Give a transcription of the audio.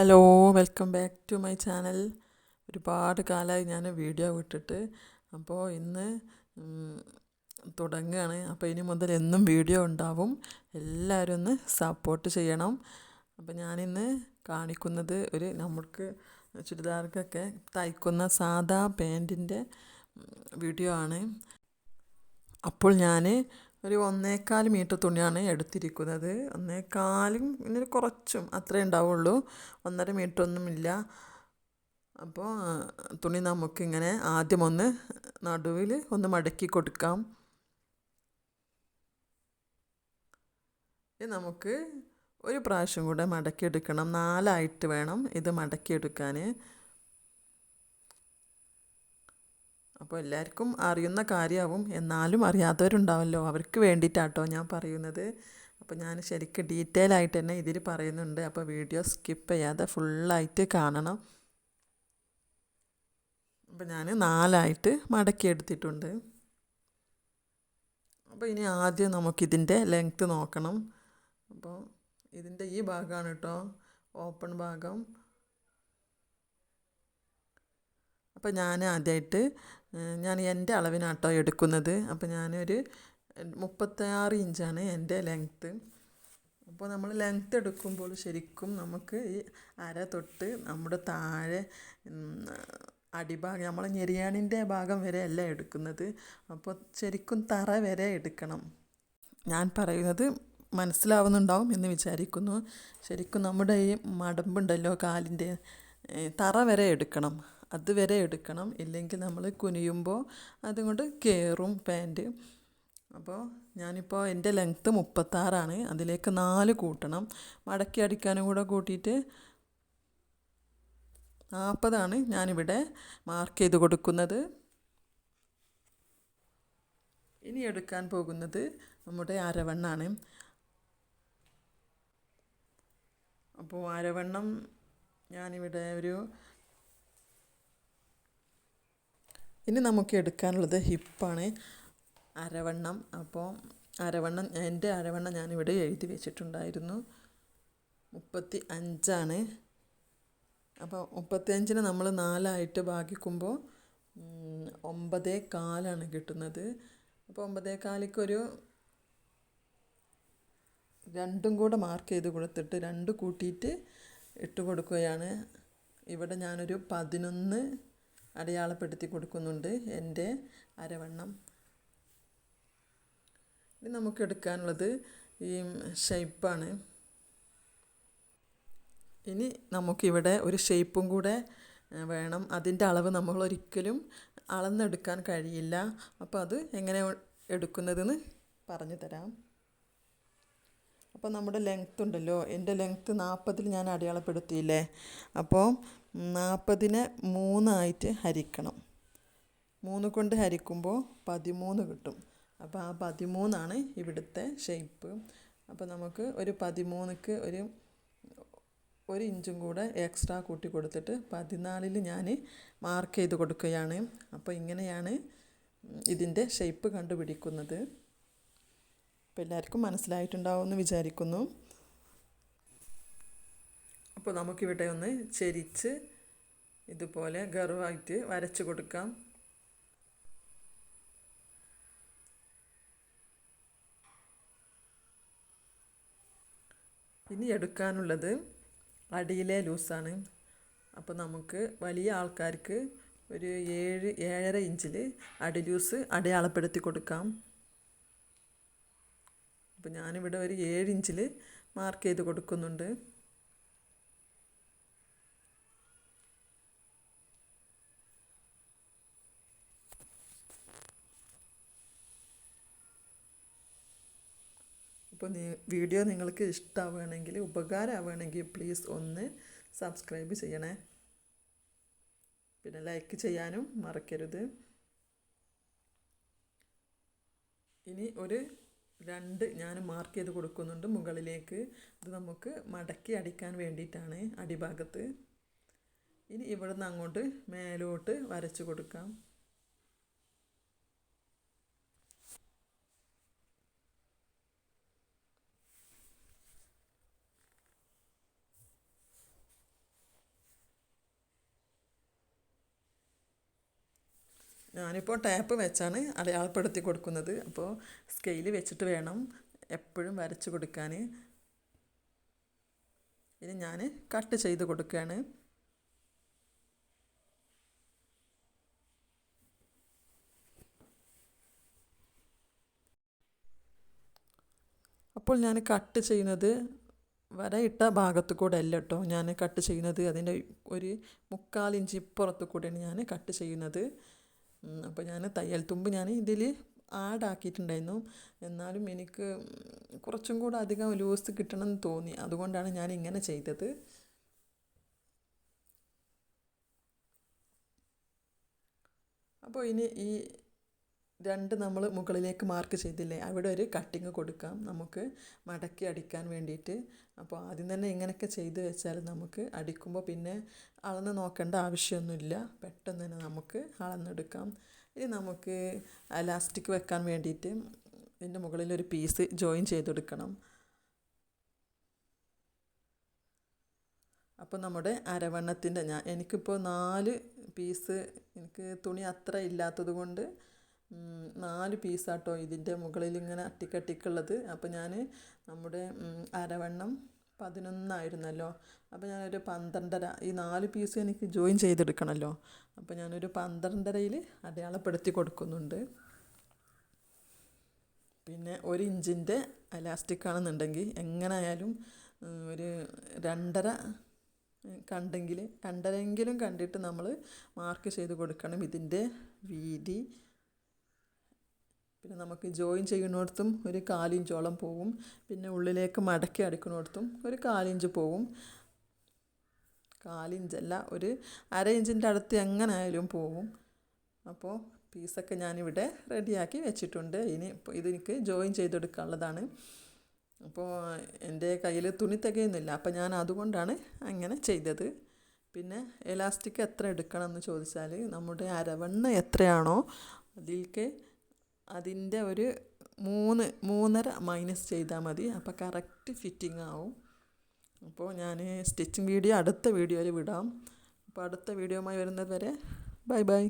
Hello welcome back to my channel ഒരുപാട് കാലമായി ഞാൻ വീഡിയോ വിട്ടിട്ട്. അപ്പോൾ ഇന്ന് തുടങ്ങുകയാണ് അപ്പോൾ ഇനി മുതൽ എന്നും വീഡിയോ ഉണ്ടാവും. എല്ലാവരും ഒന്ന് സപ്പോർട്ട് ചെയ്യണം. അപ്പോൾ ഞാനിന്ന് കാണിക്കുന്നത് ഒരു നമുക്ക് ചുരിദാർക്കൊക്കെ തയ്ക്കുന്ന സാധാ പാന്റിന്റെ വീഡിയോ ആണ്. അപ്പോൾ ഞാൻ ഒരു ഒന്നേകാൽ മീറ്റർ തുണിയാണ് എടുത്തിരിക്കുന്നത്. ഒന്നേകാലും ഇങ്ങനെ കുറച്ചും അത്രേ ഉണ്ടാവുള്ളൂ. ഒന്നര മീറ്റർ ഒന്നുമില്ല അപ്പോൾ തുണി നമുക്കിങ്ങനെ ആദ്യം ഒന്ന് നടുവിൽ ഒന്ന് മടക്കി കൊടുക്കാം. ഇത് നമുക്ക് ഒരു പ്രാവശ്യം കൂടെ മടക്കിയെടുക്കണം. നാലായിട്ട് വേണം ഇത് മടക്കിയെടുക്കാൻ അപ്പോൾ എല്ലാവർക്കും അറിയുന്ന കാര്യമാവും. എന്നാലും അറിയാത്തവരുണ്ടാവല്ലോ. അവർക്ക് വേണ്ടിയിട്ടാട്ടോ ഞാൻ പറയുന്നത്. അപ്പോൾ ഞാൻ ശരിക്കും ഡീറ്റെയിൽ ആയിട്ട് തന്നെ ഇതിൽ പറയുന്നുണ്ട്. അപ്പോൾ വീഡിയോ സ്കിപ്പ് ചെയ്യാതെ ഫുള്ളായിട്ട് കാണണം. അപ്പോൾ ഞാൻ നാലായിട്ട് മടക്കി എടുത്തിട്ടുണ്ട്. അപ്പോൾ ഇനി ആദ്യം നമുക്കിതിന്റെ ലെങ്ത്ത് നോക്കണം. അപ്പോൾ ഇതിന്റെ ഈ ഭാഗമാണ് കേട്ടോ. ഓപ്പൺ ഭാഗം. അപ്പോൾ ഞാൻ ആദ്യമായിട്ട് ഞാൻ എന്റെ അളവിനാട്ടോ എടുക്കുന്നത്. അപ്പോൾ ഞാനൊരു മുപ്പത്താറ് ഇഞ്ചാണ് എന്റെ ലെങ്ത്ത് അപ്പോൾ നമ്മൾ ലെങ്ത്ത് എടുക്കുമ്പോൾ ശരിക്കും നമുക്ക് ഈ അര തൊട്ട് നമ്മുടെ താഴെ അടിഭാഗം നമ്മൾ ഞെരിയാണിന്റെ ഭാഗം വരെ അല്ല എടുക്കുന്നത്. അപ്പോൾ ശരിക്കും തറ വരെ എടുക്കണം. ഞാൻ പറയുന്നത് മനസ്സിലാവുന്നുണ്ടാവും എന്ന് വിചാരിക്കുന്നു. ശരിക്കും നമ്മുടെ ഈ മടമ്പുണ്ടല്ലോ കാലിന്റെ തറ വരെ എടുക്കണം. അതുവരെ എടുക്കണം. ഇല്ലെങ്കിൽ നമ്മൾ കുനിയുമ്പോൾ അതുകൊണ്ട് കയറും പാന്റ് അപ്പോൾ ഞാനിപ്പോൾ എന്റെ ലെങ്ത്ത് മുപ്പത്താറാണ്. അതിലേക്ക് നാല് കൂട്ടണം. മടക്കി അടിക്കാനും കൂടെ കൂട്ടിയിട്ട് നാൽപ്പതാണ് ഞാനിവിടെ മാർക്ക് ചെയ്ത് കൊടുക്കുന്നത്. ഇനി എടുക്കാൻ പോകുന്നത് നമ്മുടെ അരവണ്ണാണ്. അപ്പോൾ അരവണ്ണം ഞാനിവിടെ ഒരു ഇനി നമുക്ക് എടുക്കാനുള്ളത് ഹിപ്പാണ്. അരവണ്ണം. അപ്പോൾ അരവണ്ണം എന്റെ അരവണ്ണം ഞാനിവിടെ എഴുതി വെച്ചിട്ടുണ്ടായിരുന്നു. മുപ്പത്തി അഞ്ചാണ് അപ്പോൾ മുപ്പത്തിയഞ്ചിന് നമ്മൾ നാലായിട്ട് ഭാഗിക്കുമ്പോൾ ഒമ്പതേ കാലാണ് കിട്ടുന്നത്. അപ്പോൾ ഒമ്പതേ കാലിക്കൊരു രണ്ടും കൂടെ മാർക്ക് ചെയ്ത് കൊടുത്തിട്ട് രണ്ട് കൂട്ടിയിട്ട് ഇട്ട് കൊടുക്കുകയാണ്. ഇവിടെ ഞാനൊരു പതിനൊന്ന് അടയാളപ്പെടുത്തി കൊടുക്കുന്നുണ്ട് എന്റെ അരവണ്ണം. ഇനി നമുക്ക് എടുക്കാനുള്ളത് ഈ ഷേപ്പാണ്. ഇനി നമുക്കിവിടെ ഒരു ഷേപ്പും കൂടെ വേണം. അതിന്റെ അളവ് നമ്മൾ ഒരിക്കലും അളന്നെടുക്കാൻ കഴിയില്ല. അപ്പോൾ അത് എങ്ങനെ എടുക്കുന്നതെന്ന് പറഞ്ഞു തരാം. അപ്പോൾ നമ്മുടെ ലെങ്ത്ത് ഉണ്ടല്ലോ. എന്റെ ലെങ്ത്ത് നാൽപ്പതിൽ ഞാൻ അടയാളപ്പെടുത്തിയില്ലേ? അപ്പോൾ നാൽപ്പതിനെ മൂന്നായിട്ട് ഹരിക്കണം. മൂന്ന് കൊണ്ട് ഹരിക്കുമ്പോൾ പതിമൂന്ന് കിട്ടും. അപ്പോൾ ആ പതിമൂന്നാണ് ഇവിടുത്തെ ഷേപ്പ് അപ്പോൾ നമുക്ക് ഒരു പതിമൂന്നിക്ക് ഒരു ഒരു ഇഞ്ചും കൂടെ എക്സ്ട്രാ കൂട്ടി കൊടുത്തിട്ട് പതിനാലിൽ ഞാൻ മാർക്ക് ചെയ്ത് കൊടുക്കുകയാണ്. അപ്പോൾ ഇങ്ങനെയാണ് ഇതിന്റെ ഷേപ്പ് കണ്ടുപിടിക്കുന്നത്. അപ്പോൾ എല്ലാവർക്കും മനസ്സിലായിട്ടുണ്ടാവുമെന്ന് വിചാരിക്കുന്നു. അപ്പോൾ നമുക്കിവിടെ ഒന്ന് ചെരിച്ച് ഇതുപോലെ ഗർവായിട്ട് വരച്ച് കൊടുക്കാം. ഇനി എടുക്കാനുള്ളത് അടിയിലെ ലൂസാണ്. അപ്പോൾ നമുക്ക് വലിയ ആൾക്കാർക്ക് ഒരു ഏഴ് ഏഴര ഇഞ്ചിൽ അടി ലൂസ് അടയാളപ്പെടുത്തി കൊടുക്കാം. അപ്പോൾ ഞാനിവിടെ ഒരു ഏഴ് ഇഞ്ചിൽ മാർക്ക് ചെയ്ത് കൊടുക്കുന്നുണ്ട്. അപ്പോൾ വീഡിയോ നിങ്ങൾക്ക് ഇഷ്ടമാവുകയാണെങ്കിൽ ഉപകാരമാവുകയാണെങ്കിൽ പ്ലീസ് ഒന്ന് സബ്സ്ക്രൈബ് ചെയ്യണേ. പിന്നെ ലൈക്ക് ചെയ്യാനും മറക്കരുത്. ഇനി ഒരു രണ്ട് ഞാൻ മാർക്ക് ചെയ്ത് കൊടുക്കുന്നുണ്ട് മുകളിലേക്ക്. ഇത് നമുക്ക് മടക്കി അടിക്കാൻ വേണ്ടിയിട്ടാണ് അടിഭാഗത്ത്. ഇനി ഇവിടുന്ന് അങ്ങോട്ട് മേലോട്ട് വരച്ച് കൊടുക്കാം. ഞാനിപ്പോൾ ടാപ്പ് വെച്ചാണ് അടയാളപ്പെടുത്തി കൊടുക്കുന്നത്. അപ്പോൾ സ്കെയിൽ വെച്ചിട്ട് വേണം എപ്പോഴും വരച്ച് കൊടുക്കാൻ ഇനി ഞാൻ കട്ട് ചെയ്ത് കൊടുക്കുകയാണ് അപ്പോൾ ഞാൻ കട്ട് ചെയ്യുന്നത് വരയിട്ട ഭാഗത്ത് കൂടെ അല്ല കേട്ടോ ഞാൻ കട്ട് ചെയ്യുന്നത് അതിന്റെ ഒരു മുക്കാൽ ഇഞ്ച് ഇപ്പുറത്ത് കൂടെയാണ് ഞാൻ കട്ട് ചെയ്യുന്നത്. അപ്പോൾ ഞാൻ തയ്യൽ തുമ്പ് ഞാൻ ഇതിൽ ആക്കിയിട്ടുണ്ടായിരുന്നു. എന്നാലും എനിക്ക് കുറച്ചും കൂടെ അധികം ലൂസ് കിട്ടണം എന്ന് തോന്നി. അതുകൊണ്ടാണ് ഞാൻ ഇങ്ങനെ ചെയ്തത്. അപ്പോൾ ഇനി ഈ രണ്ട് നമ്മൾ മുകളിലേക്ക് മാർക്ക് ചെയ്തില്ലേ അവിടെ ഒരു കട്ടിങ് കൊടുക്കാം. നമുക്ക് മടക്കി അടിക്കാൻ വേണ്ടിയിട്ട്. അപ്പോൾ ആദ്യം തന്നെ ഇങ്ങനെയൊക്കെ ചെയ്ത് വെച്ചാൽ നമുക്ക് അടിക്കുമ്പോൾ പിന്നെ അളന്ന് നോക്കേണ്ട ആവശ്യമൊന്നുമില്ല. പെട്ടെന്ന് തന്നെ നമുക്ക് അളന്നെടുക്കാം. ഇനി നമുക്ക് ലാസ്റ്റിക് വെക്കാൻ വേണ്ടിയിട്ട് ഇതിന്റെ മുകളിൽ ഒരു പീസ് ജോയിൻ ചെയ്തെടുക്കണം. അപ്പോൾ നമ്മുടെ അരവണ്ണത്തിന്റെ ഞാൻ എനിക്കിപ്പോൾ നാല് പീസ് എനിക്ക് തുണി അത്ര ഇല്ലാത്തത് കൊണ്ട് നാല് ആട്ടോ ഇതിന്റെ മുകളിൽ ഇങ്ങനെ അട്ടിക്കട്ടിക്കുള്ളത്. അപ്പോൾ ഞാൻ നമ്മുടെ അരവണ്ണം പതിനൊന്നായിരുന്നല്ലോ. അപ്പോൾ ഞാനൊരു പന്ത്രണ്ടര ഈ നാല് പീസ് എനിക്ക് ജോയിൻ ചെയ്തെടുക്കണമല്ലോ അപ്പോൾ ഞാനൊരു പന്ത്രണ്ടരയിൽ അടയാളപ്പെടുത്തി കൊടുക്കുന്നുണ്ട്. പിന്നെ ഒരു ഇഞ്ചിന്റെ അലാസ്റ്റിക് ആണെന്നുണ്ടെങ്കിൽ എങ്ങനെയായാലും ഒരു രണ്ടര കണ്ടെങ്കിൽ രണ്ടരെങ്കിലും കണ്ടിട്ട് നമ്മൾ മാർക്ക് ചെയ്ത് കൊടുക്കണം ഇതിന്റെ വീതി. പിന്നെ നമുക്ക് ജോയിൻ ചെയ്യുന്നിടത്തും ഒരു കാലിഞ്ചോളം പോവും. പിന്നെ ഉള്ളിലേക്ക് മടക്കി അടിക്കുന്നിടത്തും ഒരു കാലിഞ്ച് പോവും. കാലിഞ്ചല്ല ഒരു അര ഇഞ്ചിന്റെ അടുത്ത് എങ്ങനെ ആയാലും പോവും. അപ്പോൾ പീസൊക്കെ ഞാനിവിടെ റെഡിയാക്കി വെച്ചിട്ടുണ്ട്. ഇനി ഇതെനിക്ക് ജോയിൻ ചെയ്തെടുക്കാനുള്ളതാണ്. അപ്പോൾ എന്റെ കയ്യിൽ തുണി തികയുന്നില്ല. അപ്പോൾ ഞാൻ അതുകൊണ്ടാണ് അങ്ങനെ ചെയ്തത്. പിന്നെ എലാസ്റ്റിക് എത്ര എടുക്കണം എന്ന് ചോദിച്ചാൽ നമ്മുടെ അരവണ്ണ എത്രയാണോ അതിലേക്ക് അതിന്റെ ഒരു മൂന്ന് മൂന്നര മൈനസ് ചെയ്താൽ മതി. അപ്പോൾ കറക്റ്റ് ഫിറ്റിംഗ് ആവും. അപ്പോൾ ഞാൻ സ്റ്റിച്ചിങ് വീഡിയോ അടുത്ത വീഡിയോയിൽ വിടാം. അപ്പോൾ അടുത്ത വീഡിയോയുമായി വരുന്നത് വരെ ബൈ ബൈ